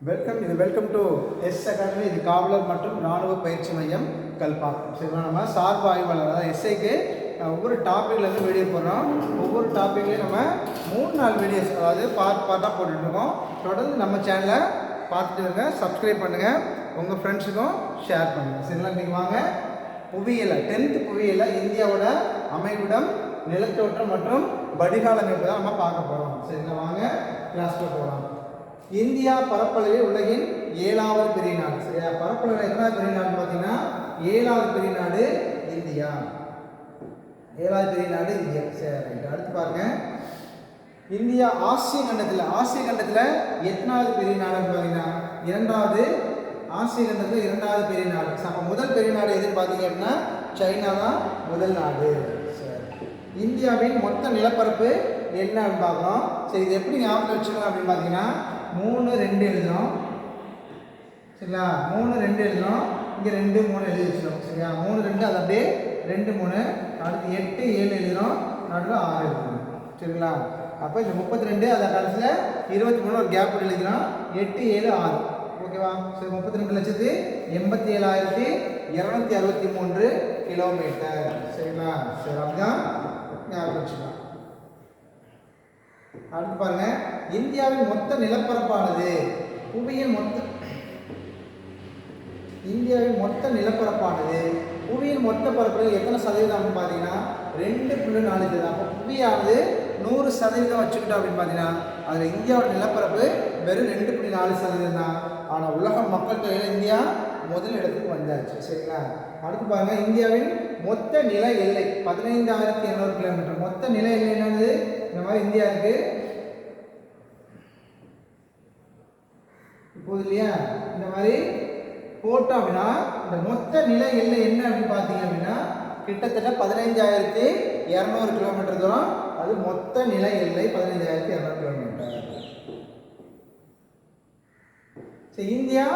Welcome இது welcome to S academy இது காவலர் மற்றும் ராணுவ பயிற்சி மையம் கல்பாக்கம். சரிங்களா? நம்ம சார்பு ஆய்வாளர் அதாவது எஸ்ஐக்கு ஒவ்வொரு டாப்பிக்லேருந்து வீடியோ போடுறோம். ஒவ்வொரு டாப்பிக்லேயும் நம்ம மூணு நாள் வீடியோஸ் அதாவது பார்ட் பார்ட்டாக போட்டுட்ருக்கோம் தொடர்ந்து நம்ம சேனலை பார்த்துட்டு இருங்க சப்ஸ்கிரைப் பண்ணுங்கள் உங்கள் ஃப்ரெண்ட்ஸுக்கும் ஷேர் பண்ணுங்கள் சரிங்களா? நீங்கள் வாங்க. புவியியலை டென்த்து புவியலை இந்தியாவோட அமைவிடம் நிலத்தோற்றம் மற்றும் வடிகால் அமைப்பு தான் நம்ம பார்க்க போகிறோம் சரிங்களா? வாங்க கிளாஸ்க்குள்ள போகலாம். இந்தியா பரப்பளவில் உலகின் ஏழாவது பெரிய நாடு. சரியா? பரப்பளவில் எத்தனாவது பெரிய நாடு பார்த்தீங்கன்னா ஏழாவது பெரிய நாடு இந்தியா. ஏழாவது பெரிய நாடு இந்தியா. சரி அடுத்து பாருங்க. இந்தியா ஆசிய கண்டத்தில் ஆசிய கண்டத்தில் எத்தனாவது பெரிய நாடுன்னு பார்த்தீங்கன்னா இரண்டாவது ஆசிய கண்டத்தில் இரண்டாவது பெரிய நாடு. அப்போ முதல் பெரிய நாடு எதுன்னு பார்த்தீங்க அப்படின்னா சைனா தான் முதல் நாடு. சரி. இந்தியாவின் மொத்த நிலப்பரப்பு என்ன அப்படின்னு பார்க்குறோம் சரி இது எப்படி ஞாபகம் வச்சுக்கலாம் அப்படின்னு பார்த்தீங்கன்னா மூணு ரெண்டு எழுதுகிறோம் சரிங்களா? மூணு ரெண்டு எழுதுகிறோம் இங்கே ரெண்டு மூணு எழுதி வச்சிடும் சரியா மூணு ரெண்டு அது அப்படியே ரெண்டு மூணு அடுத்து எட்டு ஏழு எழுதுகிறோம் நடுவில் ஆறு எழுதுறோம். சரிங்களா? அப்போ இந்த முப்பத்தி ரெண்டு அதை கடைசியில் இருபத்தி மூணு ஒரு கேப் எழுதிக்கிறோம். எட்டு ஏழு ஆறு. ஓகேவா? சரி முப்பத்தி ரெண்டு லட்சத்து எண்பத்தி ஏழாயிரத்தி இரநூத்தி அறுபத்தி மூன்று கிலோமீட்டர் சரிங்களா? சரி அப்படிதான் ஞாபகம் வச்சுக்கலாம் அடுத்து பாருங்க. இந்தியாவின் மொத்த நிலப்பரப்பானது. புவியின் மொத்த இந்தியாவின் மொத்த நிலப்பரப்பானது. புவியின் மொத்த பரப்பில் எத்தனை சதவீதம் அப்படின்னு பார்த்தீங்கன்னா ரெண்டு புள்ளி நாலு சதவீதம் அப்போ புவியானது நூறு சதவீதம் வச்சுக்கிட்டோம் அப்படின்னு பார்த்தீங்கன்னா அதில் இந்தியாவோட நிலப்பரப்பு வெறும் ரெண்டு புள்ளி நாலு சதவீதம் தான். ஆனால் உலக மக்கள் தொகையில் இந்தியா முதல் இடத்துக்கு வந்தாச்சு. சரிங்களா? அடுத்து பாருங்க. இந்தியாவின் மொத்த நில எல்லை பதினைந்தாயிரத்தி இரநூறு கிலோமீட்டர். மொத்த நில எல்லை என்னது? இந்த மாதிரி இந்தியா இருக்கு. இப்போது இல்லையா? இந்த மாதிரி போட்டோம் அப்படின்னா இந்த மொத்த நில எல்லை என்ன அப்படின்னு பார்த்தீங்க அப்படின்னா கிட்டத்தட்ட பதினைஞ்சாயிரத்தி இரநூறு கிலோமீட்டர் தூரம். அது மொத்த நில எல்லை பதினைஞ்சாயிரத்தி இரநூறு கிலோமீட்டர் ஸோ இந்தியா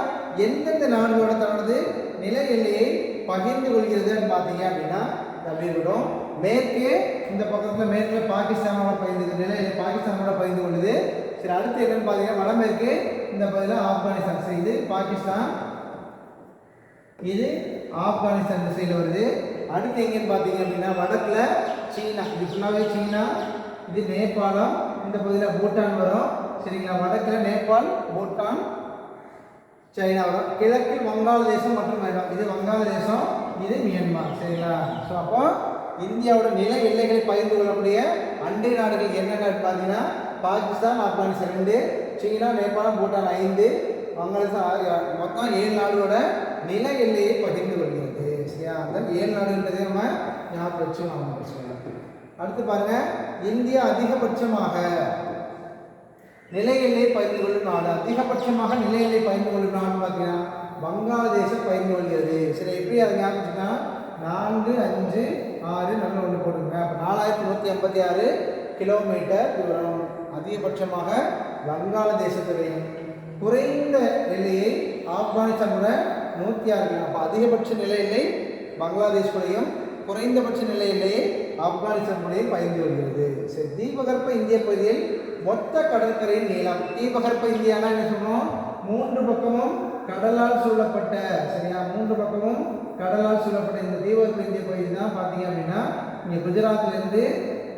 எந்தெந்த நாடுகளோட தனது நில எல்லையை பகிர்ந்து கொள்கிறது பார்த்தீங்க அப்படின்னா இது அப்படி இருக்கட்டும். மேற்கு இந்த பக்கத்தில் மேற்கில் பாகிஸ்தானோட பயந்து நிலையில் பாகிஸ்தானோட பயந்து கொள்ளுது. சரி அடுத்து என்னன்னு பார்த்தீங்கன்னா வடமேற்கு இந்த பகுதியில் ஆப்கானிஸ்தான் சரி இது பாகிஸ்தான். இது ஆப்கானிஸ்தான் திசையில் வருது. அடுத்து எங்கேன்னு பார்த்தீங்க அப்படின்னா வடக்கில் சீனா இது ஃபுல்லாகவே சீனா இது நேபாளம் இந்த பகுதியில் பூட்டான் வரும். சரிங்களா வடக்கில் நேபாள் பூட்டான் சைனா வரும். கிழக்கு வங்காளதேசம் மற்றும் இது வங்காளதேசம் இது மியான்மர். சரிங்களா ஸோ அப்போ இந்தியாவோட நில எல்லைகளை பகிர்ந்து கொள்ளக்கூடிய அண்டை நாடுகள் என்னென்ன பார்த்தீங்கன்னா பாகிஸ்தான் ஆப்கானிஸ்தான் ரெண்டு சீனா நேபாளம் பூட்டான் ஐந்து வங்காளதேசம் மொத்தம் ஏழு நாடுகளோட நில எல்லையை பகிர்ந்து கொள்கிறது. சரியா? அந்த ஏழு நாடுன்றதே நம்ம ஞாபகம் வச்சு நம்ம அடுத்து பாருங்க இந்தியா அதிகபட்சமாக நிலை எல்லை பகிர்ந்து கொள்ளும் நாடு. அதிகபட்சமாக நிலை எல்லை பகிர்ந்து கொள்ளும் நாடு பார்த்தீங்கன்னா வங்காளதேசம் பகிர்ந்து கொள்கிறது. சரி எப்படி அதை ஞாபகம் நான்கு அஞ்சு ஆறு நல்ல ஒன்று போட்டுங்க அப்போ நாலாயிரத்தி நூற்றி ஐம்பத்தி ஆறு கிலோமீட்டர் தூரம். அதிகபட்சமாக வங்காளதேசத்துடையும் குறைந்த நிலையை ஆப்கானிஸ்தானுடன் நூற்றி ஆறு அப்போ அதிகபட்ச நிலையிலே எல்லை பங்களாதேஷுடையும் குறைந்தபட்ச நிலையிலே எல்லையை ஆப்கானிஸ்தானுடையும் பகிர்ந்து வருகிறது. சரி தீபகற்ப இந்திய பகுதியில் மொத்த கடற்கரையின் நீளம். தீபகற்ப இந்தியானா என்ன சொன்னோம் மூன்று பக்கமும் கடலால் சூழப்பட்ட சரியா? மூன்று பக்கமும் கடலால் சூழப்பட்ட இந்த தீபகற்ப இந்திய பகுதி தான் பார்த்தீங்க அப்படின்னா நீங்கள் குஜராத்லேருந்து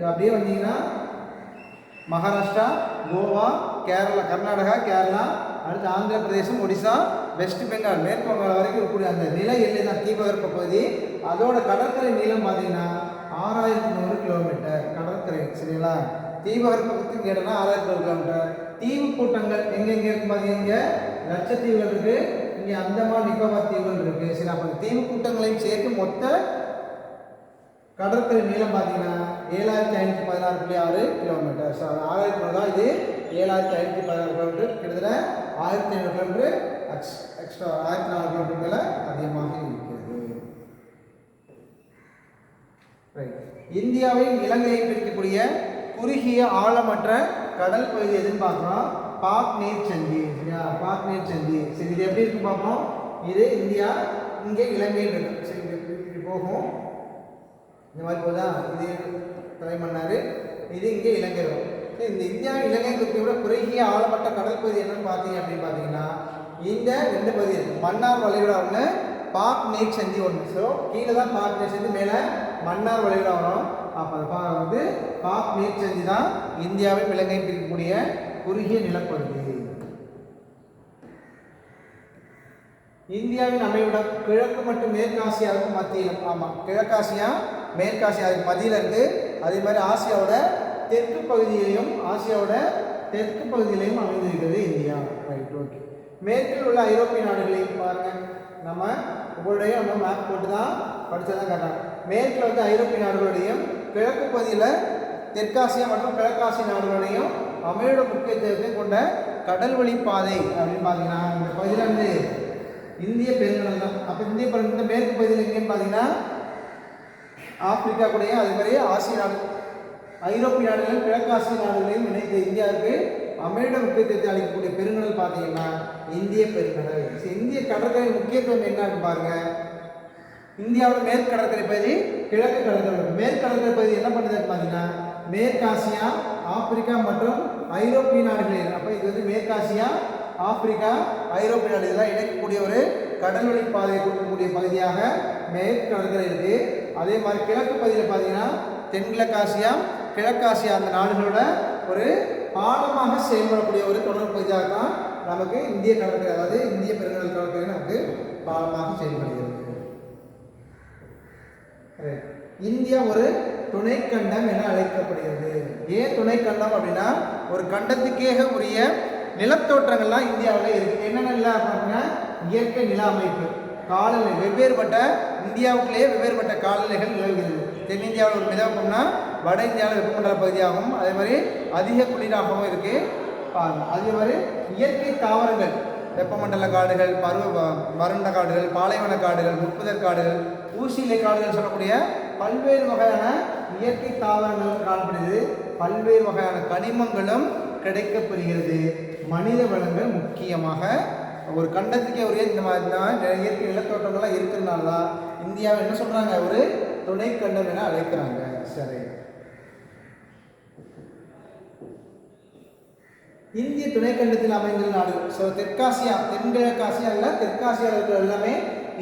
அப்படியே வந்தீங்கன்னா மகாராஷ்டிரா கோவா கேரளா கர்நாடகா கேரளா அடுத்து ஆந்திர பிரதேசம் ஒடிசா வெஸ்ட் பெங்கால் மேற்கு வங்காளம் வரைக்கும் இருக்கக்கூடிய அந்த நில எல்லை தான் தீபகற்ப பகுதி. அதோட கடற்கரை நீளம் பார்த்தீங்கன்னா ஆறாயிரத்தி நூறு கிலோமீட்டர் கடற்கரை சரிங்களா? தீபகற்பத்துக்கு கேட்டனா ஆறாயிரத்தி நூறு கிலோமீட்டர் தீவு கூட்டங்கள் எங்கெங்கே இருக்கும் பார்த்தீங்க லட்சத்தீவுகள் இருக்குது இங்கே அந்தமான் நிக்கோபார் தீவுகள் இருக்குது சரி அப்போ தீவு கூட்டங்களையும் சேர்த்து மொத்த கடற்கரை நீளம் பார்த்தீங்கன்னா ஏழாயிரத்தி ஐநூற்றி பதினாறு புள்ளி ஆறு கிலோமீட்டர் ஸோ ஆறாயிரத்தி தான். இது ஏழாயிரத்தி ஐநூற்றி பதினாறு கிலோமீட்டர் கிட்டத்தட்ட ஆயிரத்தி ஐநூறு கிலோமீட்டர் எக்ஸ் எக்ஸ்ட்ரா ஆயிரத்தி நானூறு கிலோமீட்டர் மேலே அதிகமாக இருக்கிறது. ரைட் இலங்கையை பிரிக்கக்கூடிய குறுகிய ஆழமற்ற கடல் பகுதி எதுன்னு பார்க்குறோம் பாக் நீர் சந்தி சரியா? பாக் நீர் சந்தி. சரி இது எப்படி இருக்கு பார்ப்போம். இது இந்தியா இங்கே இலங்கைன்னு இருக்கு. சரி இது போகும். இந்த மாதிரி போதா? இது தலைமன்னார் இது இங்கே இலங்கை வரும். சரி, இந்த இந்தியா இலங்கை விட குறுகிய ஆழப்பட்ட கடல் பகுதி என்னன்னு பார்த்தீங்க அப்படின்னு பார்த்தீங்கன்னா இந்த ரெண்டு பகுதி இருக்குது மன்னார் வளைகுடா ஒன்று பாக் நீர் சந்தி ஒன்று ஸோ கீழே தான் பாக் நீர் சந்தி மேலே மன்னார் வளைகுடா வரும். அப்போ அது பா வந்து பாக் நீர் சந்தி தான் இந்தியாவின் இலங்கை பிரிக்கக்கூடிய குறுகிய நிலப்பகுதி. இந்தியாவின் அமைவிடம் கிழக்கு மற்றும் மேற்காசியாவுக்கு மத்தியில் ஆமாம் கிழக்காசியா மேற்காசியாவுக்கு மத்தியில் இருக்கு அதே மாதிரி ஆசியாவோட தெற்கு பகுதியிலையும் ஆசியாவோட தெற்கு பகுதியிலையும் அமைந்திருக்கிறது இந்தியா. ரைட் ஓகே மேற்கில் உள்ள ஐரோப்பிய நாடுகளையும் பாருங்கள் நம்ம உங்களுடைய நம்ம மேப் போட்டு தான் படித்ததான் தான் மேற்கில் வந்து ஐரோப்பிய நாடுகளுடையும் கிழக்கு பகுதியில் தெற்காசியா மற்றும் கிழக்காசிய நாடுகளையும் அமையோட முக்கியத்துவத்தை கொண்ட கடல் வழி பாதை அப்படின்னு பார்த்தீங்கன்னா இந்த பகுதியில் வந்து இந்திய பெருங்கடல் தான். அப்போ இந்திய பெருங்கடல் மேற்கு பகுதியில் எங்கேன்னு பார்த்தீங்கன்னா ஆப்பிரிக்கா கூடயும் அதே மாதிரி ஆசிய நாடு ஐரோப்பிய நாடுகளும் கிழக்காசிய நாடுகளையும் இணைத்த இந்தியாவுக்கு அமையோட முக்கியத்துவத்தை அளிக்கக்கூடிய பெருங்கடல் பார்த்தீங்கன்னா இந்திய பெருங்கடல். இந்திய கடற்கரை முக்கியத்துவம் என்னன்னு பாருங்க. இந்தியாவோட மேற்கு கடற்கரை பகுதி கிழக்கு கடற்கரை மேற்கு கடற்கரை பகுதி என்ன பண்ணுதுன்னு பார்த்தீங்கன்னா மேற்காசியா ஆப்பிரிக்கா மற்றும் ஐரோப்பிய நாடுகளில். அப்போ இது வந்து மேற்காசியா ஆப்பிரிக்கா ஐரோப்பிய நாடு இதெல்லாம் இணைக்கக்கூடிய ஒரு கடல் வழி பாதையை கொடுக்கக்கூடிய பகுதியாக மேற்கு இருக்குது இருக்கு. அதே மாதிரி கிழக்கு பகுதியில் பார்த்தீங்கன்னா தென்கிழக்காசியா கிழக்காசியா அந்த நாடுகளோட ஒரு பாலமாக செயல்படக்கூடிய ஒரு தொடர் பகுதியாக தான் நமக்கு இந்திய கடற்கரை அதாவது இந்திய பெருங்கடல் கடற்கரை நமக்கு பாலமாக செயல்படுகிறது. இந்தியா ஒரு துணைக்கண்டம் என அழைக்கப்படுகிறது. ஏன் துணைக்கண்டம் அப்படின்னா ஒரு கண்டத்துக்கேக உரிய நிலத்தோற்றங்கள்லாம் இந்தியாவில் இருக்கு. என்னென்ன நில அப்படின்னா இயற்கை நில அமைப்பு. காலநிலை. வெவ்வேறுபட்ட இந்தியாவுக்குள்ளேயே வெவ்வேறுபட்ட காலநிலைகள் நிலவுகிறது தென்னிந்தியாவில் ஒரு மிதவெப்பம்னா வட இந்தியாவில் வெப்பமண்டல பகுதியாகவும் அதே மாதிரி அதிக குளிராகவும் இருக்கு. அதே மாதிரி இயற்கை தாவரங்கள். வெப்பமண்டல காடுகள் பருவ வறண்ட காடுகள் பாலைவன காடுகள் முட்புதர் காடுகள் ஊசியிலை காடுகள் சொல்லக்கூடிய பல்வேறு வகையான இயற்கை தாவரங்களும் காணப்படுகிறது. பல்வேறு வகையான கனிமங்களும் கிடைக்கப்பெறுகிறது மனித வளங்கள் முக்கியமாக. ஒரு கண்டத்துக்கே ஒரே இந்த மாதிரி தான் இயற்கை நிலத்தோட்டங்கள்லாம் இருக்கிறதுனால தான் இந்தியாவை என்ன சொல்கிறாங்க ஒரு துணை கண்டம் என அழைக்கிறாங்க. சரி. இந்திய துணைக்கண்டத்தில் அமைந்துள்ள நாடு. ஸோ தெற்காசியா தென்கிழக்காசியா இல்லை தெற்காசியாவில் இருக்கிற எல்லாமே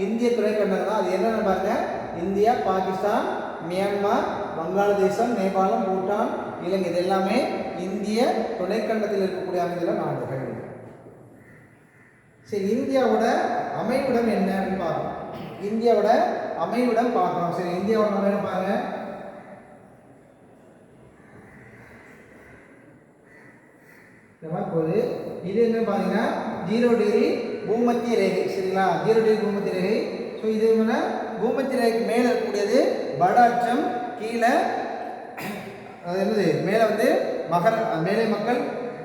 இந்திய துணைக்கண்டம் தான். அது என்னென்னு பாருங்க. இந்தியா பாகிஸ்தான் மியான்மர் வங்காளதேசம் நேபாளம் பூட்டான் இலங்கை இது எல்லாமே இந்திய துணைக்கண்டத்தில் இருக்கக்கூடிய அமைந்துள்ள நாடுகள். சரி இந்தியாவோட அமைவிடம் என்னன்னு பார்க்கணும் இந்தியாவோட அமைவிடம் பார்க்கணும் சரி இந்தியாவோட அமைவிடம் பாருங்க? இந்த இது என்ன பார்த்தீங்கன்னா ஜீரோ டிகிரி பூமத்திய ரேகை. சரிங்களா? ஜீரோ டிகிரி பூமத்திய ரேகை. ஸோ இது என்னன்னா பூமத்திய ரேகைக்கு மேலே இருக்கக்கூடியது வட அச்சம் கீழே அது என்னது? மேலே வந்து மகர மேலே மக்கள்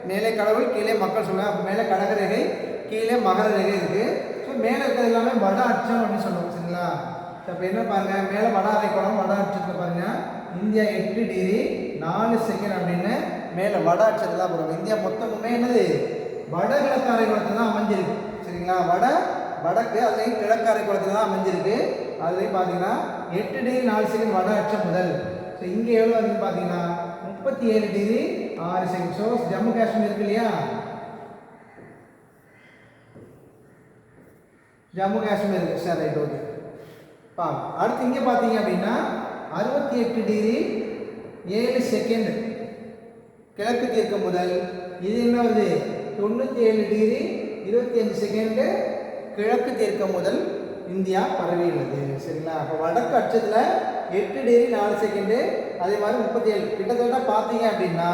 மேலே கடவுள் கீழே மக்கள் சொல்லுவாங்க. அப்போ மேலே கடக ரேகை கீழே மகர ரேகை இருக்குது ஸோ மேலே இருக்கிறது எல்லாமே வட அச்சம் அப்படின்னு சொல்லுவோம் சரிங்களா? அப்போ என்ன பாருங்க மேலே வட அரைக்கோளம் வட அச்சத்தில் பாருங்க. இந்தியா எட்டு டிகிரி நாலு செகண்ட் அப்படின்னு மேலே வட அச்சத்தில் தான் போடுவோம் இந்தியா மொத்தமுமே என்னது? வடகிழக்கு அரைக்கோளத்தில் தான் அமைஞ்சிருக்கு சரிங்களா? வட வடக்கு அதுலேயும் கிழக்கு அரைக்கோளத்தில் தான் அமைஞ்சிருக்கு. அதுலேயும் பார்த்தீங்கன்னா எட்டு டிகிரி நாலு செகண்ட் வட அச்சம் முதல். ஸோ இங்கே எவ்வளோ வந்து பார்த்தீங்கன்னா முப்பத்தி ஏழு டிகிரி ஆறு செகண்ட் ஸோ ஜம்மு காஷ்மீர் இருக்கு இல்லையா? ஜம்மு காஷ்மீர் இருக்கு. சார் ரைட் ஓகே பா அடுத்து இங்கே பார்த்தீங்க அப்படின்னா அறுபத்தி எட்டு டிகிரி ஏழு செகண்ட் கிழக்கு தீர்க்கம் முதல். இது என்ன வருது? தொண்ணூற்றி ஏழு டிகிரி இருபத்தி அஞ்சு செகண்டு கிழக்கு தீர்க்கம் முதல். இந்தியா பரவியுள்ளது. சரிங்களா? அப்போ வடக்கு அச்சத்தில் எட்டு டிகிரி நாலு செகண்டு அதே மாதிரி முப்பத்தி ஏழு கிட்டத்தட்ட பார்த்தீங்க அப்படின்னா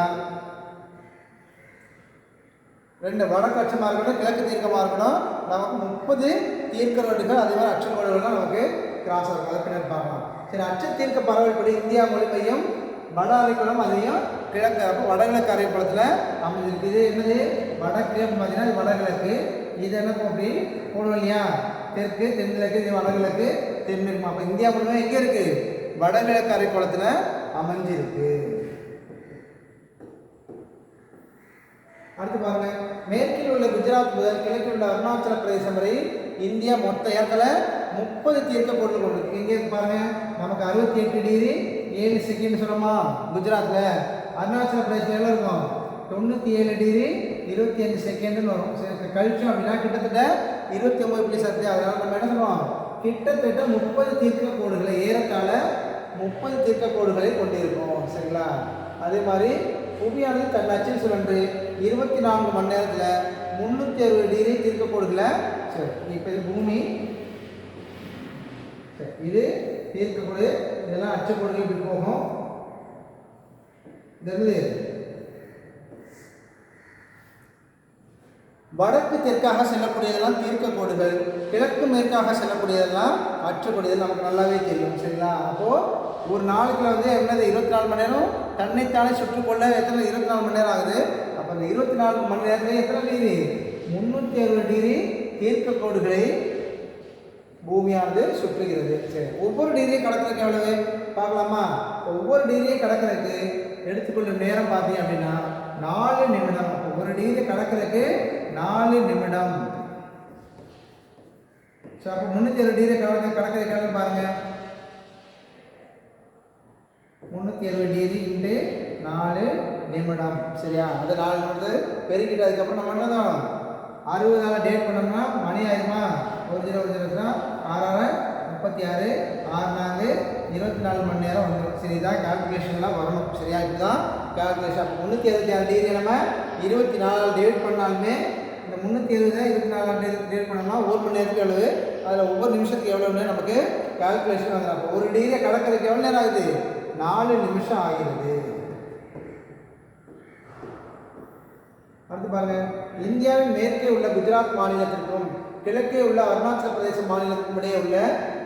ரெண்டு வடக்கு அச்சமாக இருக்கட்டும் கிழக்கு தீர்க்கமாக இருக்கட்டும் நமக்கு முப்பது தீர்க்க ரோடுகள் அதே மாதிரி அச்ச ரோடுகள்லாம் நமக்கு கிராஸ் ஆகும். அதை பின்னர் பார்க்கலாம். சரி அச்ச தீர்க்க பரவல்படி இந்தியா முழுமையும் வட அரைக்குளம் அதையும் கிழக்கு அப்போ வடகிழக்கு அரைக்குளத்தில் அமைஞ்சிருக்கு. இது என்னது? வடக்கு பார்த்தீங்கன்னா இது வடகிழக்கு. இது என்ன அப்படி? போடுவோம் இல்லையா? தெற்கு தென்கிழக்கு வடகிழக்கு தென்மேற்கு அப்போ இந்தியா முழுமே எங்கே இருக்குது வடகிழக்கு அரைக்கோளத்தில் அமைஞ்சிருக்கு. அடுத்து பாருங்க. மேற்கில் உள்ள குஜராத் முதல் கிழக்கில் உள்ள அருணாச்சல பிரதேசம் வரை இந்தியா மொத்த இடத்துல முப்பது தீர்க்க பொருள் கொண்டு இங்கே பாருங்க. நமக்கு அறுபத்தி எட்டு டிகிரி ஏழு செகண்ட் சொல்லுமா குஜராத்தில் அருணாச்சல பிரதேசம் எவ்வளோ இருக்கும்? தொண்ணூற்றி ஏழு டிகிரி இருபத்தி அஞ்சு செகண்டுன்னு வரும். கழிச்சோம் அப்படின்னா கிட்டத்தட்ட இருபத்தி ஒன்பது புள்ளி சத்து அதனால நம்ம என்ன சொல்லுவோம்? கிட்டத்தட்ட முப்பது தீர்க்க கோடுகளை ஏறத்தாழ முப்பது தீர்க்க கோடுகளை கொண்டிருக்கும். சரிங்களா? அதே மாதிரி புவியானது தன் அச்சில் சுழன்று இருபத்தி நான்கு மணி நேரத்தில் முந்நூற்றி அறுபது டிகிரி தீர்க்க கோடுகளை சரி இப்போ இது பூமி. இது இது தீர்க்கக்கோடு இதெல்லாம் அச்சக்கோடுகள் இப்படி போகும். இது என்னது வடக்கு தெற்காக செல்லக்கூடியதெல்லாம் தீர்க்க கோடுகள் கிழக்கு மேற்காக செல்லக்கூடியதெல்லாம் அற்றக்கூடியது நமக்கு நல்லாவே தெரியும் சரிங்களா? அப்போது ஒரு நாளுக்குள்ள வந்து என்னது இருபத்தி நாலு மணி நேரம்? தன்னைத்தானே சுற்றுக்கொள்ள எத்தனை இருபத்தி நாலு மணி நேரம் ஆகுது? அப்போ அந்த இருபத்தி நாலு மணி நேரத்தில் எத்தனை டிகிரி முந்நூற்றி அறுபது டிகிரி தீர்க்க கோடுகளை பூமியானது சுற்றுகிறது. சரி ஒவ்வொரு டிகிரியும் கடக்கிறதுக்கு எவ்வளவு? பார்க்கலாமா? ஒவ்வொரு டிகிரியும் கடக்கிறதுக்கு எடுத்துக்கொள்ளும் நேரம் பார்த்தீங்க அப்படின்னா நாலு நிமிடம். ஒவ்வொரு ஒரு டிகிரி கடக்கிறதுக்கு நாலு நிமிடம். ஸோ அப்போ முந்நூற்றி அறுபது டிகிரி கணக்கு கணக்கு எவ்வளவு பாருங்க. முந்நூற்றி எழுபது டிகிரி இன்ட்டு நாலு நிமிடம். சரியா? அந்த நாலு நிமிடத்து பெருக்கிட்டு அதுக்கப்புறம் நம்ம என்ன தான் அறுபது நாள் டேட் பண்ணோம்னா மணி ஆயிடுமா ஒரு ஜீரோ ஒரு ஜீரோ ஆறு முப்பத்தி ஆறு ஆறு நாலு இருபத்தி நாலு மணி நேரம் வந்துடும் சரி இதான் கால்குலேஷன்லாம் வரணும். சரியா? இதுதான் கால்குலேஷன் முந்நூற்றி இருபத்தி ஆறு டிகிரி நம்ம இருபத்தி நாலு டேட் பண்ணாலுமே இந்த முந்நூற்றி எழுபது இருபத்தி நாலாம் டேட் டேட் பண்ணோம்னா ஒரு மணி நேரத்துக்கு எழுது. அதில் ஒவ்வொரு நிமிஷத்துக்கு எவ்வளோன்னு நமக்கு கால்குலேஷன் வந்து அப்போ ஒரு டிகிரியை கடற்கரைக்கு எவ்வளோ நேரம் ஆகுது? நாலு நிமிஷம் ஆகிறது. அடுத்து பாருங்க. இந்தியாவின் மேற்கே உள்ள குஜராத் மாநிலத்திற்கும் கிழக்கே உள்ள அருணாச்சல பிரதேச மாநிலத்திற்கும் இடையே உள்ள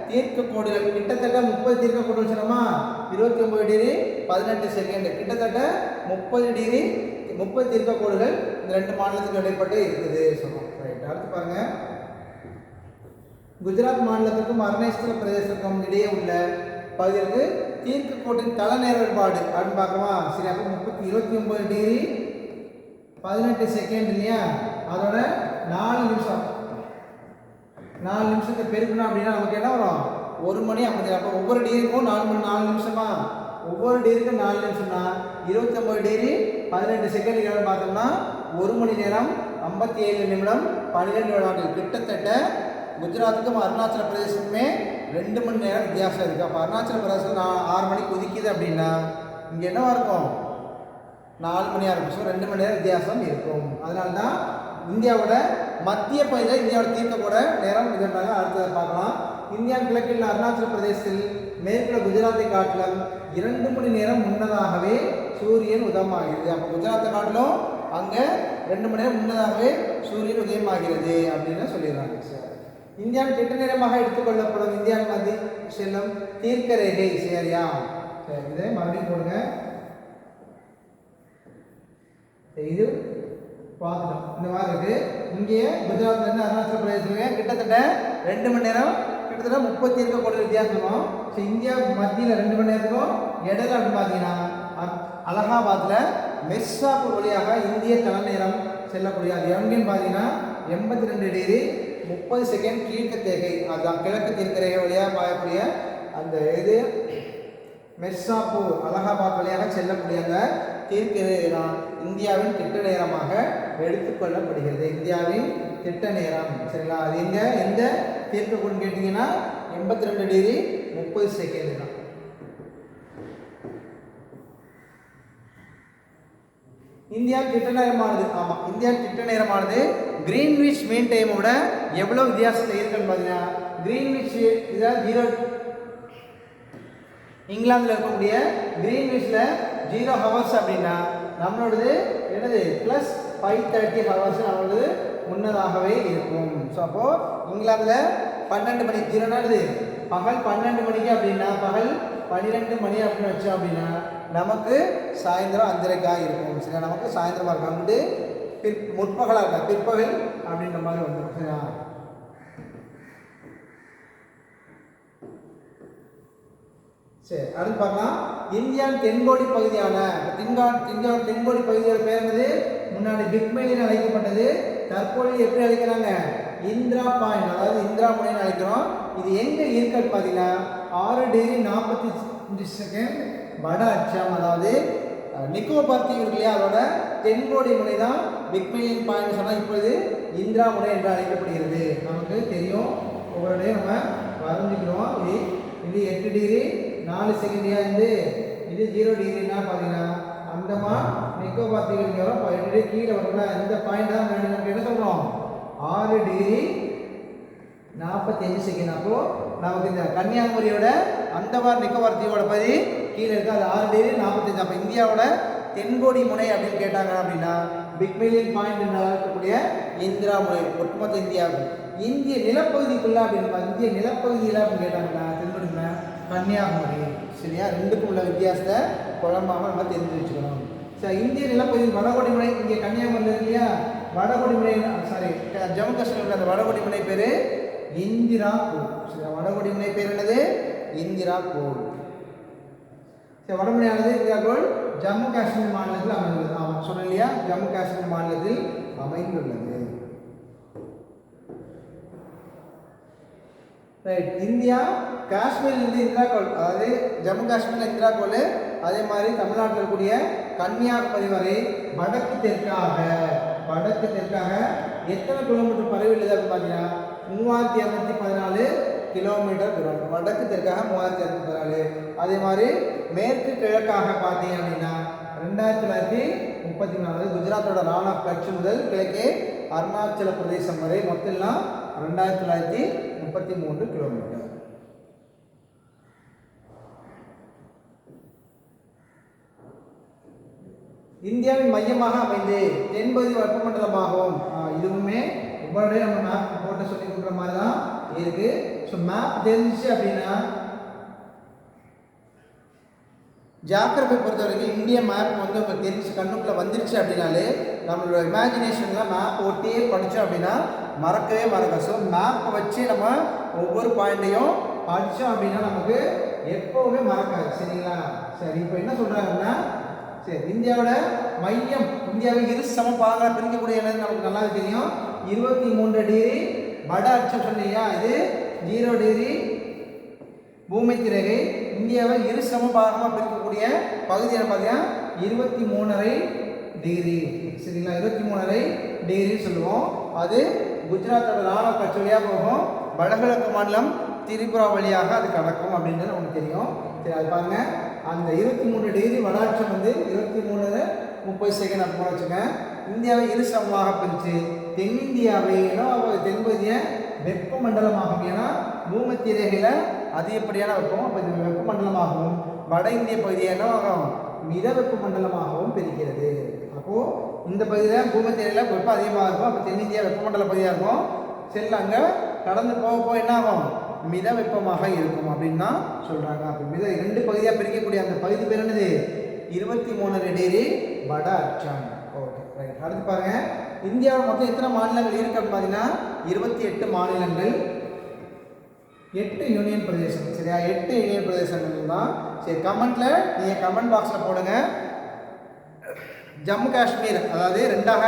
தீர்க்க கோடுகள் கிட்டத்தட்ட முப்பது தீர்க்க கோடுகள் சொன்னோமா? இருபத்தி ஒன்பது டிகிரி பதினெட்டு செகண்ட் கிட்டத்தட்ட முப்பது டிகிரி முப்பது தீர்க்க கோடுகள் இந்த ரெண்டு மாநிலத்துக்கு இடைப்பட்டு இருக்குது சொன்னோம் ரைட் அடுத்து பாருங்க. குஜராத் மாநிலத்துக்கும் அருணாச்சல பிரதேசத்துக்கும் இடையே உள்ள பகுதிகளுக்கு தீர்க்க கோட்டின் தல வேறுபாடு அப்படின்னு பார்க்கவா சரி அப்போ முப்பத்தி இருபத்தி ஒன்பது டிகிரி பதினெட்டு செகண்ட் இல்லையா? அதோட நாலு நிமிஷம். நாலு நிமிஷத்தை பெருக்கணும் அப்படின்னா நமக்கு என்ன வரும்? ஒரு மணி ஐம்பது அப்போ ஒவ்வொரு டிகிரிக்கும் நாலு மணி நாலு நிமிஷமா? ஒவ்வொரு டிகிரிக்கும் நாலு நிமிஷம்னா இருபத்தொம்பது டிகிரி பதினெட்டு செகண்ட் பார்த்தோம்னா ஒரு மணி நேரம் ஐம்பத்தி ஏழு நிமிடம் பன்னிரெண்டு வினாடிகள். கிட்டத்தட்ட குஜராத்துக்கும் அருணாச்சல பிரதேசத்துக்குமே ரெண்டு மணி நேரம் வித்தியாசம் இருக்குது அப்போ அருணாச்சல பிரதேசம் நான் ஆறு மணிக்கு ஒதுக்கிது அப்படின்னா இங்கே என்னவாக இருக்கும்? நாலு மணியாக இருக்கும் ஸோ ரெண்டு மணி நேரம் வித்தியாசம் இருக்கும். அதனால தான் இந்தியாவோட மத்திய பகுதியில் இந்தியாவோட தீர்க்கக்கூட நேரம் இதுன்றாங்க அடுத்ததை பார்க்கலாம். இந்தியா கிழக்கில் அருணாச்சல பிரதேசத்தில் மேற்குள்ள குஜராத்தை காட்டிலும் இரண்டு மணி நேரம் முன்னதாகவே சூரியன் உதமாகிறது அப்போ குஜராத்தை காட்டிலும் அங்கே ரெண்டு மணி நேரம் முன்னதாகவே சூரியன் உதயமாகிறது அப்படின்னு சொல்லிடுறாங்க சார். இந்தியாவின் திட்ட நேரமாக எடுத்துக்கொள்ளப்படும் இந்தியாவின் மத்திய செல்லும் தீர்க்க ரேகை சரியா? சரி இதை மறுபடியும் போடுங்க. இது பார்த்துட்டோம். இந்த மாதிரி இருக்கு. இங்கே குஜராத்லேருந்து அருணாச்சல பிரதேசம் கிட்டத்தட்ட ரெண்டு மணி நேரம் கிட்டத்தட்ட முப்பத்தி இருக்க கோடி வித்தியாசம்? ஸோ இந்தியா மத்தியில் ரெண்டு மணி நேரத்துக்கும் இடையில அப்படின்னு பார்த்தீங்கன்னா அ- அலகாபாத்தில் மெர்சாப்பூர் வழியாக இந்திய தலைநேரம் செல்லக்கூடிய அது எங்கேன்னு பார்த்தீங்கன்னா எண்பத்தி ரெண்டு டிகிரி முப்பது செகண்ட் கீழ்க்க தேகை. அதுதான் கிழக்கு தீர்க்க வழியாக பாயக்கூடிய அந்த இது மெர்சாப்பூர் அலகாபாத் வழியாக செல்லக்கூடிய அந்த தீர்க்க இந்தியாவின் திட்ட நேரமாக எடுத்துக்கொள்ளப்படுகிறது இந்தியாவின் திட்ட நேரம். சரிங்களா? அது எங்கே? எந்த தீர்க்கக்கூடும் கேட்டிங்கன்னா எண்பத்தி ரெண்டு டிகிரி முப்பது செகண்ட் தான். இந்தியா திட்ட நேரமானது. ஆமாம் இந்தியா திட்ட நேரமானது. கிரீன்விச் மீன் டைமோட எவ்வளோ வித்தியாசத்தில் இருக்குன்னு பார்த்தீங்கன்னா கிரீன்விச் இதான் ஜீரோ இங்கிலாந்தில் இருக்கக்கூடிய கிரீன்விச்சில் ஜீரோ ஹவர்ஸ் அப்படின்னா நம்மளோடது என்னது? ப்ளஸ் ஃபைவ் தேர்ட்டி ஹவர்ஸ் நம்மளது முன்னதாகவே இருக்கும். ஸோ அப்போது இங்கிலாந்தில் பன்னெண்டு மணி ஜீரோனா என்னது? பகல் பன்னெண்டு மணிக்கு அப்படின்னா பகல் பன்னிரெண்டு மணி அப்படின்னு வச்சோம் அப்படின்னா நமக்கு சாயந்தரம் அஞ்சரைக்காக இருக்கும். சரியா? நமக்கு சாயந்தரமாக இருக்கும். அங்கிட்டு பிற் முற்பகலாக இருக்கா? பிற்பகல் அப்படின்ற மாதிரி வந்துடும் சரியா? சரி அடுத்து பார்க்கலாம். இந்தியாவின் தென்கோடி பகுதியான தென்கா திங்கான் தென்கோடி பகுதியோட பேர் என்னது? முன்னாடி பிக்மெயின் அழைக்கப்பட்டது. தற்போது எப்படி அழைக்கிறாங்க? இந்திரா பாயிண்ட் அதாவது இந்திரா முனைன்னு அழைக்கிறோம். இது எங்கே இருக்குன்னு பார்த்தீங்கன்னா ஆறு டிகிரி நாற்பத்தி செகண்ட் வட அச்சம் அதாவது நிக்கோபார் தீவு இல்லையா அதோட தென்கோடி முனை தான் பிக்மெயின் பாயிண்ட் சொன்னால் இப்பொழுது இந்திரா முனை என்று அழைக்கப்படுகிறது. நமக்கு தெரியும். ஒவ்வொரு நம்ம வரைஞ்சிக்கிறோம். இது இது எட்டு டிகிரி நாலு செகண்டியாக இருந்து இது ஜீரோ டிகிரின்னா பார்த்தீங்கன்னா அந்தமான் நிக்கோபார் தீவுக்கு வரும். எட்டு டிகிரி கீழே வரல இந்த பாயிண்ட் தான் வேணும் நமக்கு என்ன சொல்கிறோம் ஆறு டிகிரி நாற்பத்தஞ்சு செகண்ட் அப்போ நமக்கு இந்த கன்னியாகுமரியோட அந்தமான் நிக்கோபார் தீவோட பகுதி கீழே இருக்குது அது ஆறு டிகிரி நாற்பத்தஞ்சு. அப்போ இந்தியாவோட தென்கோடி முனை அப்படின்னு கேட்டாங்க அப்படின்னா பிக்மிலியன் பாயிண்ட் என்று அழைக்கக்கூடிய இந்திரா முனை ஒட்டுமொத்த இந்தியாவுக்கு. இந்திய நிலப்பகுதிக்குள்ள அப்படின்னு இந்திய நிலப்பகுதியில் அப்படின்னு கேட்டாங்கன்னா தெரிஞ்சுடுங்க கன்னியாகுமரி சரியா? ரெண்டுக்கும் உள்ள வித்தியாசத்தை குழம்பாம நம்ம தெரிஞ்சு வச்சுக்கணும். சரி இந்திய நிலப்பகுதி வடகோடி முனை இங்கே கன்னியாகுமரி இல்லையா? வடகொடி முனை சாரி ஜம்மு காஷ்மீரில் அந்த வடகொடி முனை பேர் இந்திரா கோல் சரி வடகொடி முனை பேர் என்னது? இந்திரா கோல் சரி வடமொழியானது இந்திரா கோல் ஜம்மு காஷ்மீர் மாநிலத்தில் அமைந்துள்ளது. ஆமாம் சொன்னேன் இல்லையா? ஜம்மு காஷ்மீர் மாநிலத்தில் அமைந்துள்ளது. ரைட் இந்தியா காஷ்மீர் இருந்து இந்திரா கோல் அதாவது ஜம்மு காஷ்மீரில் இந்திரா கோல் அதே மாதிரி தமிழ்நாட்டில் இருக்கக்கூடிய கன்னியாகுமரி வரை வடக்கு தெற்காக வடக்கு தெற்காக எத்தனை கிலோமீட்டர் பரவி உள்ளது அப்படின்னு பார்த்தீங்கன்னா மூவாயிரத்தி இரநூத்தி பதினாலு கிலோமீட்டர் தூரம். வடக்கு தெற்காக மூவாயிரத்தி இரநூத்தி பதினாலு. அதே மாதிரி மேற்கு கிழக்காக பார்த்தீங்க அப்படின்னா ரெண்டாயிரத்தி தொள்ளாயிரத்தி முப்பத்தி நாலு குஜராத்தோட ராணா கட்சி முதல் கிழக்கே அருணாச்சல பிரதேசம் வரை மொத்தம்லாம் ரெண்டாயிரத்தி தொள்ளாயிரத்தி முப்பத்தி மூன்று கிலோமீட்டர் இந்தியாவின் மையமாக அமைந்து தென்பகுதி வெப்பமண்டலமாகவும் இதுவுமே ஒவ்வொரு நம்ம மேப் போட்டு சொல்லி கொடுக்குற மாதிரி தான் இருக்குது ஸோ மேப் தெரிஞ்சிச்சு அப்படின்னா ஜாக்கிரபை பொறுத்த வரைக்கும் இந்திய மேப் வந்து உங்களுக்கு தெரிஞ்சு கண்ணுக்குள்ளே வந்துருச்சு அப்படின்னாலே நம்மளோட இமேஜினேஷனில் மேப் ஓட்டியே படித்தோம் அப்படின்னா மறக்கவே மறக்க ஸோ மேப்பை வச்சு நம்ம ஒவ்வொரு பாயிண்ட்டையும் படித்தோம் அப்படின்னா நமக்கு எப்போவுமே மறக்காது. சரிங்களா? சரி இப்போ என்ன சொல்கிறாங்கன்னா சரி இந்தியாவோட மையம் இந்தியாவை இரு சம பாகங்களாக பிரிக்கக்கூடிய என்னது நமக்கு நல்லா தெரியும். இருபத்தி மூன்று டிகிரி வட அச்சம் சொன்னீங்க. இது ஜீரோ டிகிரி பூமிக்கு ரேகை இந்தியாவை இரு சம பாகமாக பிரிக்கக்கூடிய பகுதி என்ன பார்த்தீங்கன்னா இருபத்தி மூணரை டிகிரி சரிங்களா? இருபத்தி மூணரை டிகிரின்னு சொல்லுவோம். அது குஜராத்தோட ராணுவ கட்சி வழியாக போகும். வடகிழக்கு மாநிலம் திரிபுரா வழியாக அது கடக்கும் அப்படின்றது நமக்கு தெரியும். சரி அது பாருங்க. அந்த இருபத்தி மூணு டிகிரி வடாட்சம் வந்து இருபத்தி மூணு முப்பது செகண்ட் அப்போ வச்சுக்கேன் இந்தியாவை இரு சமமாக பிரித்து தென்னிந்தியாவை ஏன்னா தென்பகுதியை வெப்பமண்டலமாகும் ஏன்னா பூமத்திய அதிகப்படியான வெப்பம் அப்போ இது வெப்பமண்டலமாகவும் வட இந்திய பகுதியாக என்ன ஆகும் மித வெப்பமண்டலமாகவும் பிரிக்கிறது. அப்போது இந்த பகுதியில் பூமத்திய வெப்பம் அதிகமாக இருக்கும் அப்போ தென்னிந்தியா வெப்பமண்டல பகுதியாக இருக்கும். செல் அங்கே கடந்து போக போக என்ன ஆகும் மித வெப்பமாக இருக்கும் அப்படின்னு தான் சொல்கிறாங்க அப்போ மித ரெண்டு பகுதியாக பிரிக்கக்கூடிய அந்த பகுதி பேர் என்னது? இருபத்தி மூணு டிகிரி வட அச்சம் ஓகே ரைட் அடுத்து பாருங்கள் இந்தியாவில் மொத்தம் எத்தனை மாநிலங்கள் இருக்கு அப்படின்னு பார்த்தீங்கன்னா இருபத்தி எட்டு மாநிலங்கள் எட்டு யூனியன் பிரதேசம் சரியா? எட்டு யூனியன் பிரதேசங்கள் தான் சரி கமெண்ட்ல நீங்கள் கமெண்ட் பாக்ஸில் போடுங்க. ஜம்மு காஷ்மீர் அதாவது ரெண்டாக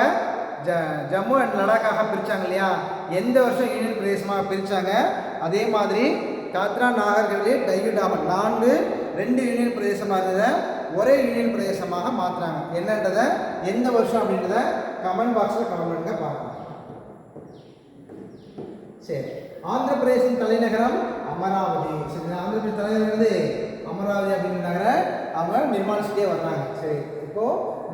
ஜ ஜம்மு அண்ட் லடாக்காக பிரித்தாங்க இல்லையா? எந்த வருஷம் யூனியன் பிரதேசமாக பிரித்தாங்க அதே மாதிரி காத்ரா நாகர்களே டையூ டாமன் நான்கு ரெண்டு யூனியன் பிரதேசமாக இருந்ததை ஒரே யூனியன் பிரதேசமாக மாற்றுறாங்க என்னன்றதை எந்த வருஷம் அப்படின்றத கமெண்ட் பாக்ஸில் கமெண்ட்ங்க பார்க்கலாம். சரி. ஆந்திர பிரதேசின் தலைநகரம் அமராவதி. சரி ஆந்திர பிரதேச தலைநகரம் வந்து அமராவதி அப்படின்ற நகரை அவங்க நிர்மாணிச்சுட்டே வர்றாங்க. சரி இப்போ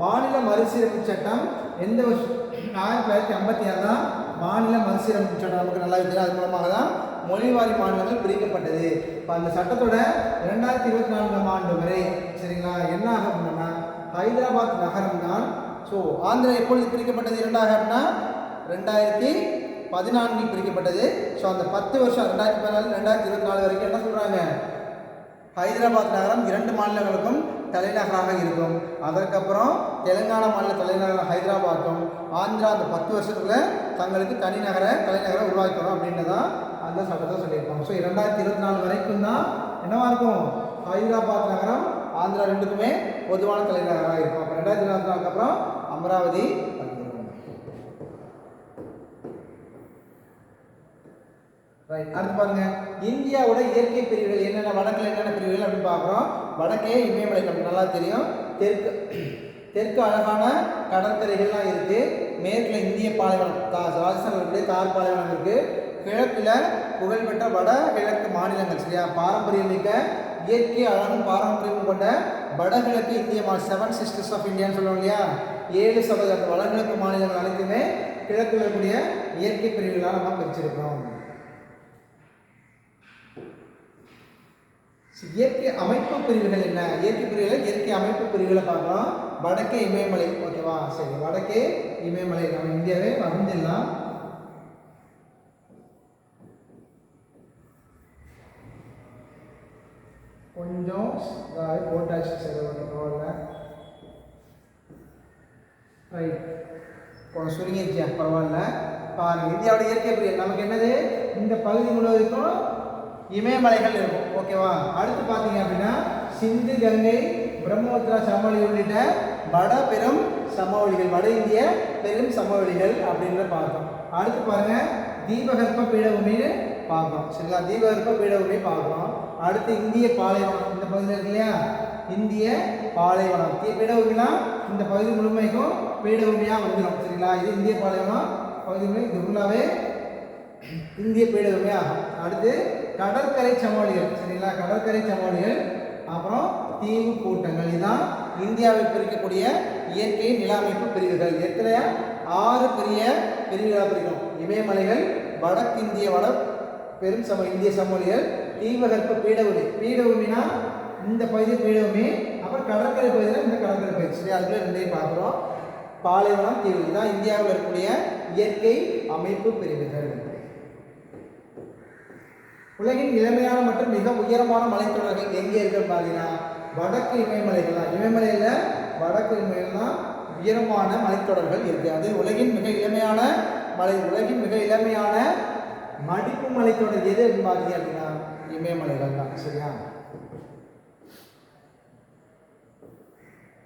மாநில மறுசீரமைப்பு சட்டம் எந்த வருஷம்? ஆயிரத்தி தொள்ளாயிரத்தி ஐம்பத்தி ஆறு தான் மாநில மறுசீரமைப்பு சட்டம். நமக்கு நல்லா தெரியும். அது மூலமாக தான் மொழிவாரி மாநிலங்கள் பிரிக்கப்பட்டது. இப்போ அந்த சட்டத்தோட இரண்டாயிரத்தி இருபத்தி நான்காம் ஆண்டு வரை சரிங்களா என்ன ஆக அப்படின்னா ஹைதராபாத் நகரம் தான். ஸோ ஆந்திரா எப்பொழுது பிரிக்கப்பட்டது இரண்டாக அப்படின்னா ரெண்டாயிரத்தி பதினான்கில் பிரிக்கப்பட்டது. ஸோ அந்த பத்து வருஷம் ரெண்டாயிரத்தி பதினாலு ரெண்டாயிரத்தி இருபத்தி நாலு வரைக்கும் என்ன சொல்கிறாங்க ஹைதராபாத் நகரம் இரண்டு மாநிலங்களுக்கும் தலைநகராக இருக்கும். அதற்கப்புறம் தெலுங்கானா மாநில தலைநகரம் ஹைதராபாத்தும் ஆந்திரா அந்த பத்து வருஷத்துக்குள்ள தங்களுக்கு தனி நகர தலைநகரை உருவாக்கணும் அப்படின்றதான் அந்த சட்டத்தை சொல்லியிருக்கோம் ஸோ இரண்டாயிரத்தி இருபத்தி நாலு வரைக்கும் தான் என்னவா இருக்கும்? ஹைதராபாத் நகரம் ஆந்திரா ரெண்டுக்குமே பொதுவான தலைநகராக இருக்கும். அப்போ ரெண்டாயிரத்தி இருபத்தி நாலுக்கு அப்புறம் அமராவதி வந்துடும் ரைட் அடுத்து பாருங்க. இந்தியாவோட இயற்கை பிரிவுகள் என்னென்ன வடக்கில் என்னென்ன பிரிவுகள் அப்படின்னு பார்க்குறோம். வடக்கே இமயமலை நமக்கு நல்லா தெரியும். தெற்கு தெற்கு அழகான கடற்கரைகள்லாம் இருக்குது மேற்கில் இந்திய பாலைவனம் தா ராஜஸ்தான் தார் பாலைவனம் இருக்குது கிழக்கில் புகழ்பெற்ற வட கிழக்கு மாநிலங்கள் சரியா? பாரம்பரியம் மிக்க இயற்கை அழகும் பாரம்பரியமும் கொண்ட வடகிழக்கு இந்திய மா செவன் சிஸ்டர்ஸ் ஆஃப் இந்தியான்னு சொல்லுவோம் இல்லையா? ஏழு சபை அந்த வடகிழக்கு மாநிலங்கள் அனைத்துமே கிழக்கில் இருக்கக்கூடிய இயற்கை பிரிவுகளாக நம்ம பிரிச்சிருக்கிறோம். இயற்கை அமைப்பு பிரிவுகள் என்ன? இயற்கை பிரிவுகள் இயற்கை அமைப்பு பிரிவுகளை பார்க்கலாம். வடக்கே இமயமலை ஓகேவா? சரி வடக்கே இமயமலை. நம்ம இந்தியாவே வந்துடலாம் கொஞ்சம் இதாக போட்டாச்சு. சரி ஒன்றும் பரவாயில்ல. ரைட். கொஞ்சம் சுருங்கிருச்சியா? பரவாயில்ல. பாருங்க இந்தியாவோட இயற்கை பிரிவு. நமக்கு என்னது? இந்த பகுதி முழுவதுக்கும் இமயமலைகள் இருக்கும். ஓகேவா அடுத்து பார்த்தீங்க அப்படின்னா சிந்து கங்கை பிரம்மபுத்திரா சமவெளி உள்ளிட்ட வட பெரும் சமவெளிகள் வட இந்திய பெரும் சமவெளிகள் அப்படின்றத பார்த்தோம் அடுத்து பாருங்க தீபகற்ப பீடபூமின்னு பார்ப்போம் சரிங்களா? தீபகற்ப பீடபூமி பார்க்குறோம் அடுத்து இந்திய பாலைவனம் இந்த பகுதியில் இருக்கு இல்லையா? இந்திய பாலைவனம். தீ பீடபூமினா இந்த பகுதி முழுமைக்கும் பீடபூமியாக வந்துடும் சரிங்களா? இது இந்திய பாலைவனம் பகுதி இது ஃபுல்லாகவே இந்திய பீடபூமி ஆகும். அடுத்து கடற்கரை சமவெளிகள் சரிங்களா? கடற்கரை சமவெளிகள் அப்புறம் தீவு கூட்டங்கள். இதுதான் இந்தியாவை பிரிக்கக்கூடிய இயற்கை நில அமைப்பு பிரிவுகள். எத்தனை ஆறு பெரிய பிரிவுகளாக பிரிக்கும் இமயமலைகள் வடக்கிந்திய வட பெரும் சம இந்திய சமவெளிகள் தீபகற்ப பீடபூமி. பீடபூமினா இந்த பகுதி பீடபூமி அப்புறம் கடற்கரை பகுதியில் இந்த கடற்கரை பகுதி. சரி அதுக்குள்ள ரெண்டையும் பார்க்குறோம். பாலைவனம் தீவு. இதுதான் இந்தியாவில் இருக்கக்கூடிய இயற்கை அமைப்பு பிரிவுகள். உலகின் இளமையான மற்றும் மிக உயரமான மலைத்தொடர்கள் எங்கே இருக்குன்னு பார்த்தீங்கன்னா வடக்கு இமயமலைகள் தான். இமயமலையில் வடக்கு இமயம்னா உயரமான மலைத்தொடர்கள் இருக்கு. அது உலகின் மிக இளமையான மலை உலகின் மிக இளமையான மடிப்பு மலைத்தொடர் எது பார்த்தீங்க அப்படின்னா இமயமலைகள் தான். சரியா?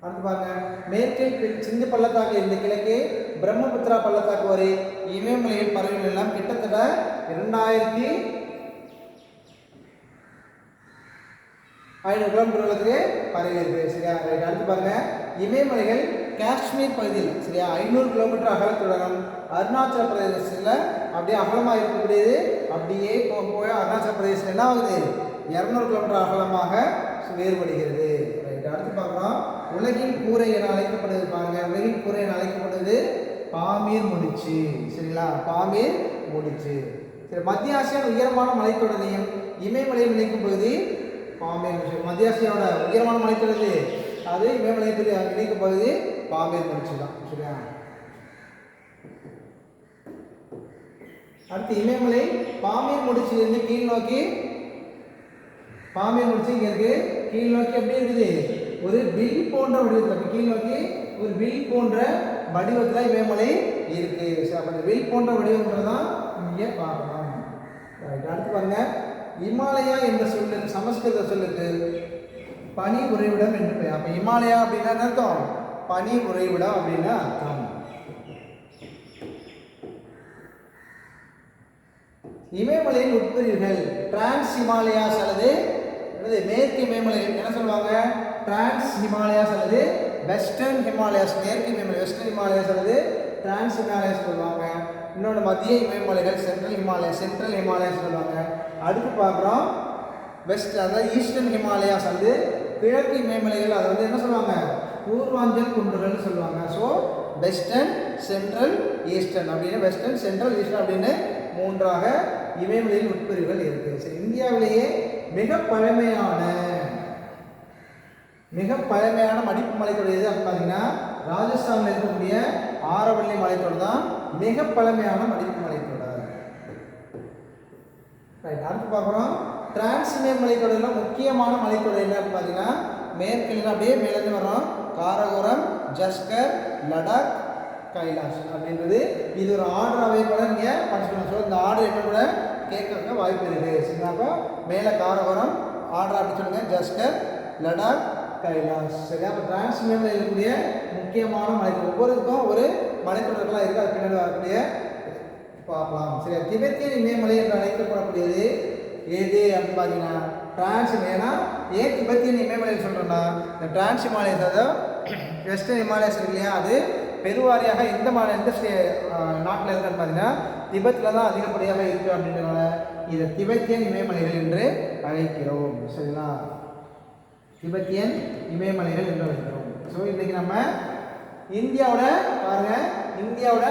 அடுத்து பாருங்க. மேற்கில் சிந்து பள்ளத்தாக்கு இருந்து கிழக்கே பிரம்மபுத்திரா பள்ளத்தாக்கு வரை இமயமலையின் பறவைகள் எல்லாம் கிட்டத்தட்ட இரண்டாயிரத்தி ஐநூறு கிலோமீட்டர் தூரத்துக்கு பரவி இருக்கு சரியா? ரைட் அடுத்து பாருங்க. இமயமலைகள் காஷ்மீர் பகுதியில் சரியா? ஐநூறு கிலோமீட்டர் அகலத்துடன் அருணாச்சல பிரதேசத்தில் அப்படியே அகலமாக இருக்கக்கூடியது. அப்படியே போக போக அருணாச்சல பிரதேசம் என்ன ஆகுது? இரநூறு கிலோமீட்டர் அகலமாக வேறுபடுகிறது. ரைட் அடுத்து பார்க்கலாம். உலகின் கூரை என அழைக்கப்படுது பாருங்க. உலகின் கூரை என அழைக்கப்படுவது பாமீர் முடிச்சு சரிங்களா? பாமீர் முடிச்சு சரி மத்திய ஆசியாவின் உயரமான மலைத்தொடரையும் இமயமலையும் இணைக்கும் பகுதி பாம்பேர் முடிச்சு மத்திய ஆசியாவோட உயரமான மலைத்தொடர் அது இமயமலை இணைக்கும் பகுதி பாம்பேர் முடிச்சு தான் சரியா? அடுத்து இமயமலை பாம்பேர் முடிச்சிலிருந்து கீழ் நோக்கி பாம்பேர் முடிச்சு இங்கே இருக்கு. கீழ் நோக்கி எப்படி இருக்குது? ஒரு வில் போன்ற வடிவத்தில் கீழ் நோக்கி ஒரு வில் போன்ற வடிவத்தில் இமயமலை இருக்கு. சரி அப்போ இந்த வில் போன்ற வடிவம்ன்றது தான் இங்கே பார்க்கலாம் அடுத்து பாருங்க. இமாலயா என்ற சொல்லு சமஸ்கிருத சொல்லுக்கு பனி உறைவிடம் என்று பெயர். அப்போ இமாலயா அப்படின்னா என்ன அர்த்தம்? பனி உறைவிடம் அப்படின்னா அர்த்தம். இமயமலையின் உட்பிரிவுகள் டிரான்ஸ் ஹிமாலயாஸ் அல்லது என்னது மேற்கு இமயமலைகள் என்ன சொல்லுவாங்க? டிரான்ஸ் ஹிமாலயாஸ் அல்லது வெஸ்டர்ன் ஹிமாலயாஸ் மேற்கு இமயமலை வெஸ்டர்ன் ஹிமாலயாஸ் அல்லது டிரான்ஸ் ஹிமாலயாஸ் சொல்லுவாங்க. இன்னொன்று மத்திய இமயமலைகள் சென்ட்ரல் ஹிமாலயா சென்ட்ரல் ஹிமாலயாஸ் சொல்லுவாங்க. அடுத்து பார்க்குறோம் வெஸ்ட் அதாவது ஈஸ்டர்ன் ஹிமாலயாஸ் வந்து கிழக்கு இமயமலைகள் அதை வந்து என்ன சொல்லுவாங்க? பூர்வாஞ்சல் குன்றுகள்னு சொல்லுவாங்க. ஸோ வெஸ்டர்ன் சென்ட்ரல் ஈஸ்டர்ன் அப்படின்னு வெஸ்டர்ன் சென்ட்ரல் ஈஸ்டர்ன் அப்படின்னு மூன்றாக இமயமலையில் உட்பிரிவுகள் இருக்குது சரி இந்தியாவிலேயே மிக பழமையான மிக பழமையான மடிப்பு மலைத்தொடர் எது அப்படின்னு பார்த்தீங்கன்னா ராஜஸ்தானில் இருக்கக்கூடிய ஆரவள்ளி மலைத்தொடர் தான் மிக பழமையான மடிப்பு மலைத்தொடர். ரைட் அடுத்து பார்க்குறோம். டிரான்ஸ்மேர் மலைத்தொடரில் முக்கியமான மலைத்தொடர் என்ன அப்படின்னு பார்த்தீங்கன்னா மேற்கில் அப்படியே மேலேருந்து வர்றோம். காரகோரம் ஜஸ்கர் லடாக் கைலாஷ் அப்படின்றது. இது ஒரு ஆர்டராகவே கூட நீங்கள் படிச்சுக்கணும். ஸோ இந்த ஆர்டர் என்ன கூட கேட்கறதுக்கு வாய்ப்பு இருக்குது. சரிங்களா? மேலே காரகோரம் ஆர்டர் அப்படின்னு சொல்லுங்க. ஜஸ்கர் லடாக் கைலாஷ். சரியா? அப்போ டிரான்ஸ்மேரில் இருக்கக்கூடிய முக்கியமான மலைத்தொடர் ஒவ்வொருக்கும் ஒரு மலைத்தொடர்களாக இருக்குது அது பின்னாடி வரக்கூடிய பார்க்கலாம். சரியா திபெத்தியன் இமயமலை என்று அழைக்கப்படக்கூடியது எது அப்படின்னு பார்த்தீங்கன்னா டிரான்ஸ் ஏன்னா ஏன் திபெத்தியன் இமயமலைன்னு சொல்கிறோன்னா இந்த டிரான்ஸ் ஹிமாலயஸ் அதாவது வெஸ்டர்ன் ஹிமாலயஸ் இருக்கு இல்லையா அது பெருவாரியாக எந்த மாநில எந்த ஸ்டே நாட்டில் இருக்குன்னு பார்த்தீங்கன்னா திபெத்தில் தான் அதிகப்படியாக இருக்குது அப்படின்றனால இதை திபெத்தியன் இமயமலைகள் என்று அழைக்கிறோம். சரிங்களா? திபெத்தியன் இமயமலைகள் என்று அழைக்கிறோம். ஸோ இன்றைக்கி நம்ம இந்தியாவோட பாருங்க இந்தியாவோட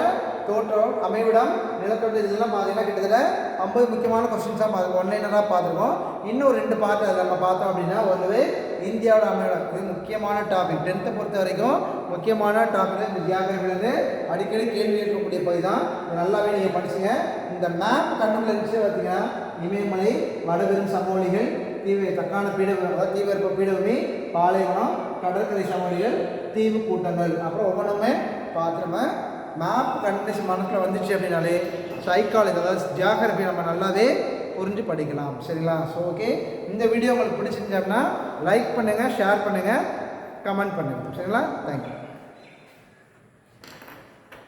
தோற்றம் அமைவிடம் நிலத்தோட்டம் இதெல்லாம் பார்த்தீங்கன்னா கிட்டத்தட்ட ஐம்பது முக்கியமான கொஸ்டின்ஸாக பார்த்து ஒன்லைனராக பார்த்துருக்கோம். இன்னும் ரெண்டு பார்ட் அதில் நம்ம பார்த்தோம் அப்படின்னா ஒன்று இந்தியாவோட அமைவிடம் இது முக்கியமான டாபிக் டென்த்தை பொறுத்த வரைக்கும் முக்கியமான டாபிக் இந்த ஜியாகிரபிலேருந்து அடிக்கடி கேள்வி கேட்கக்கூடிய பகுதி தான். நல்லாவே நீங்கள் படிச்சுங்க. இந்த மேப் கண்ணுல இருந்துச்சு பார்த்தீங்கன்னா இமயமலை வடபெரும் சமவெளிகள் தீவு தக்கான பீடபூமி அதாவது தீவிரப்ப பீடபூமி பாலைவனம் கடற்கரை சமவெளிகள் தீவு கூட்டங்கள். அப்புறம் ஒவ்வொன்றுமே பார்த்து நம்ம மேப் கண்டிஷன் மனசில் வந்துச்சு அப்படின்னாலே சைக்காலஜி அதாவது ஜியாகிரபி நம்ம நல்லாவே புரிஞ்சு படிக்கலாம். சரிங்களா? ஸோ ஓகே இந்த வீடியோ உங்களுக்கு பிடிச்சிருந்துச்சுன்னா லைக் பண்ணுங்கள் ஷேர் பண்ணுங்கள் கமெண்ட் பண்ணுங்கள் சரிங்களா? தேங்க்யூ